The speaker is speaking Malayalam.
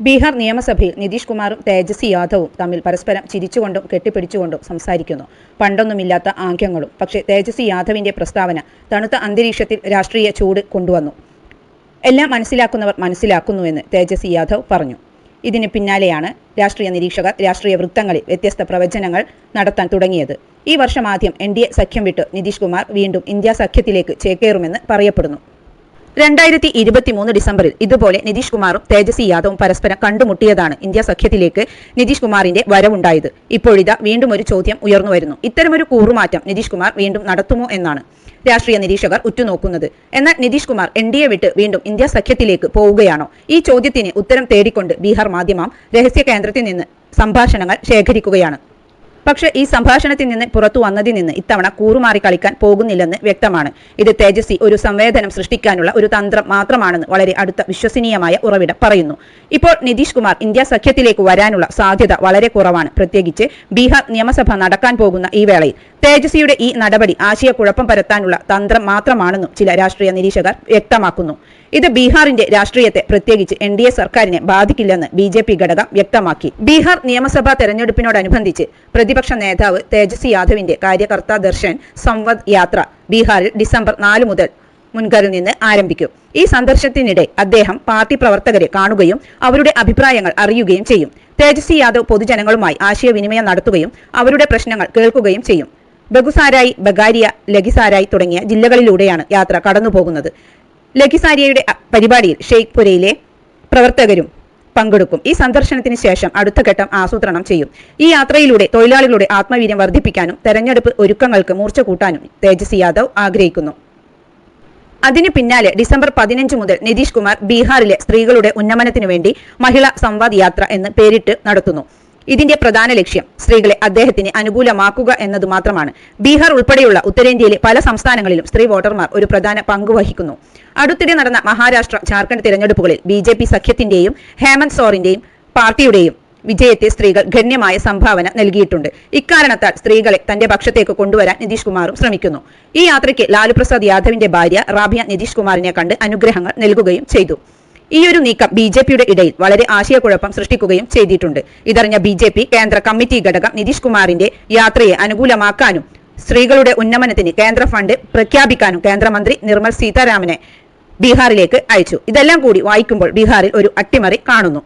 ബീഹാർ നിയമസഭയിൽ നിതീഷ് കുമാറും തേജസ്വി യാദവും തമ്മിൽ പരസ്പരം ചിരിച്ചുകൊണ്ടും കെട്ടിപ്പിടിച്ചുകൊണ്ടും സംസാരിക്കുന്നു. പണ്ടൊന്നുമില്ലാത്ത ആംഗ്യങ്ങളും. പക്ഷേ തേജസ്വി യാദവിന്റെ പ്രസ്താവന തണുത്ത അന്തരീക്ഷത്തിൽ രാഷ്ട്രീയ ചൂട് കൊണ്ടുവന്നു. എല്ലാം മനസ്സിലാക്കുന്നവർ മനസ്സിലാക്കുന്നുവെന്ന് തേജസ്വി യാദവ് പറഞ്ഞു. ഇതിന് പിന്നാലെയാണ് രാഷ്ട്രീയ നിരീക്ഷകർ രാഷ്ട്രീയ വൃത്തങ്ങളിൽ വ്യത്യസ്ത പ്രവചനങ്ങൾ നടത്താൻ തുടങ്ങിയത്. ഈ വർഷം ആദ്യം എൻ സഖ്യം വിട്ട് നിതീഷ് കുമാർ വീണ്ടും ഇന്ത്യ സഖ്യത്തിലേക്ക് ചേക്കേറുമെന്ന് പറയപ്പെടുന്നു. രണ്ടായിരത്തി ഇരുപത്തിമൂന്ന് ഡിസംബറിൽ ഇതുപോലെ നിതീഷ് കുമാറും തേജസ്വി യാദവും പരസ്പരം കണ്ടുമുട്ടിയതാണ് ഇന്ത്യ സഖ്യത്തിലേക്ക് നിതീഷ് കുമാറിന്റെ വരവുണ്ടായത്. ഇപ്പോഴിതാ വീണ്ടും ഒരു ചോദ്യം ഉയർന്നു വരുന്നു. ഇത്തരമൊരു കൂറുമാറ്റം നിതീഷ് കുമാർ വീണ്ടും നടത്തുമോ എന്നാണ് രാഷ്ട്രീയ നിരീക്ഷകർ ഉറ്റുനോക്കുന്നത്. എന്നാൽ Nitish Kumar N D A വിട്ട് വീണ്ടും ഇന്ത്യ സഖ്യത്തിലേക്ക് പോവുകയാണോ? ഈ ചോദ്യത്തിന് ഉത്തരം തേടിക്കൊണ്ട് ബീഹാർ മാധ്യമം രഹസ്യ കേന്ദ്രത്തിൽ നിന്ന് സംഭാഷണങ്ങൾ ശേഖരിക്കുകയാണ്. പക്ഷേ ഈ സംഭാഷണത്തിൽ നിന്ന് പുറത്തു വന്നതിൽ നിന്ന് ഇത്തവണ കൂറുമാറി കളിക്കാൻ പോകുന്നില്ലെന്ന് വ്യക്തമാണ്. ഇത് തേജസ്വി ഒരു സംവേദനം സൃഷ്ടിക്കാനുള്ള ഒരു തന്ത്രം മാത്രമാണെന്ന് വളരെ അടുത്ത വിശ്വസനീയമായ ഉറവിടം പറയുന്നു. ഇപ്പോൾ നിതീഷ് കുമാർ ഇന്ത്യ സഖ്യത്തിലേക്ക് വരാനുള്ള സാധ്യത വളരെ കുറവാണ്. പ്രത്യേകിച്ച് ബീഹാർ നിയമസഭ നടക്കാൻ പോകുന്ന ഈ വേളയിൽ തേജസ്വിയുടെ ഈ നടപടി ആശയക്കുഴപ്പം പരത്താനുള്ള തന്ത്രം മാത്രമാണെന്നും ചില രാഷ്ട്രീയ നിരീക്ഷകർ വ്യക്തമാക്കുന്നു. ഇത് ബീഹാറിന്റെ രാഷ്ട്രീയത്തെ പ്രത്യേകിച്ച് എൻ ഡി എ സർക്കാരിനെ ബാധിക്കില്ലെന്ന് ബി ജെ പി ഘടകം വ്യക്തമാക്കി. ബീഹാർ നിയമസഭാ തെരഞ്ഞെടുപ്പിനോടനുബന്ധിച്ച് പ്രതിപക്ഷ നേതാവ് തേജസ്വി യാദവിന്റെ കാര്യകർത്ത ദർശൻ സംവദ് യാത്ര ബീഹാറിൽ ഡിസംബർ നാല് മുതൽ മുൻകറിൽ നിന്ന് ആരംഭിക്കും. ഈ സന്ദർശനത്തിനിടെ അദ്ദേഹം പാർട്ടി പ്രവർത്തകരെ കാണുകയും അവരുടെ അഭിപ്രായങ്ങൾ അറിയുകയും ചെയ്യും. തേജസ്വി യാദവ് പൊതുജനങ്ങളുമായി ആശയവിനിമയം നടത്തുകയും അവരുടെ പ്രശ്നങ്ങൾ കേൾക്കുകയും ചെയ്യും. ബഗുസാരായി ബഗാരിയ ലഖിസാരായി തുടങ്ങിയ ജില്ലകളിലൂടെയാണ് യാത്ര കടന്നുപോകുന്നത്. ലഖിസാരിയയുടെ പരിപാടിയിൽ ഷെയ്ഖ്പുരയിലെ പ്രവർത്തകരും പങ്കെടുക്കും. ഈ സന്ദർശനത്തിന് ശേഷം അടുത്ത ഘട്ടം ആസൂത്രണം ചെയ്യും. ഈ യാത്രയിലൂടെ തൊഴിലാളികളുടെ ആത്മവീര്യം വർദ്ധിപ്പിക്കാനും തെരഞ്ഞെടുപ്പ് ഒരുക്കങ്ങൾക്ക് മൂർച്ച കൂട്ടാനും തേജസ് യാദവ് ആഗ്രഹിക്കുന്നു. അതിനു പിന്നാലെ ഡിസംബർ പതിനഞ്ച് മുതൽ നിതീഷ് കുമാർ ബീഹാറിലെ സ്ത്രീകളുടെ ഉന്നമനത്തിനു വേണ്ടി മഹിളാ സംവാദ് യാത്ര എന്ന് പേരിട്ട് നടത്തുന്നു. ഇതിന്റെ പ്രധാന ലക്ഷ്യം സ്ത്രീകളെ അദ്ദേഹത്തിന് അനുകൂലമാക്കുക എന്നത് മാത്രമാണ്. ബീഹാർ ഉൾപ്പെടെയുള്ള ഉത്തരേന്ത്യയിലെ പല സംസ്ഥാനങ്ങളിലും സ്ത്രീ വോട്ടർമാർ ഒരു പ്രധാന പങ്ക് വഹിക്കുന്നു. അടുത്തിടെ നടന്ന മഹാരാഷ്ട്ര ജാർഖണ്ഡ് തിരഞ്ഞെടുപ്പുകളിൽ ബി ജെ പി സഖ്യത്തിന്റെയും ഹേമന്ത് സോറിന്റെയും പാർട്ടിയുടെയും വിജയത്തെ സ്ത്രീകൾ ഗണ്യമായ സംഭാവന നൽകിയിട്ടുണ്ട്. ഇക്കാരണത്താൽ സ്ത്രീകളെ തന്റെ പക്ഷത്തേക്ക് കൊണ്ടുവരാൻ നിതീഷ് കുമാറും ശ്രമിക്കുന്നു. ഈ യാത്രയ്ക്ക് ലാലു പ്രസാദ് യാദവിന്റെ ഭാര്യ റാബിയ നിതീഷ് കുമാറിനെ കണ്ട് അനുഗ്രഹങ്ങൾ നൽകുകയും ചെയ്തു. ഈ ഒരു നീക്കം ബി ജെ പിയുടെ ഇടയിൽ വളരെ ആശയക്കുഴപ്പം സൃഷ്ടിക്കുകയും ചെയ്തിട്ടുണ്ട്. ഇതറിഞ്ഞ ബി ജെ പി കേന്ദ്ര കമ്മിറ്റി ഘടകം നിതീഷ് കുമാറിന്റെ യാത്രയെ അനുകൂലമാക്കാനും സ്ത്രീകളുടെ ഉന്നമനത്തിന് കേന്ദ്ര ഫണ്ട് പ്രഖ്യാപിക്കാനും കേന്ദ്രമന്ത്രി നിർമ്മൽ സീതാരാമനെ ബീഹാറിലേക്ക് അയച്ചു. ഇതെല്ലാം കൂടി വായിക്കുമ്പോൾ ബീഹാറിൽ ഒരു അട്ടിമറി കാണുന്നു.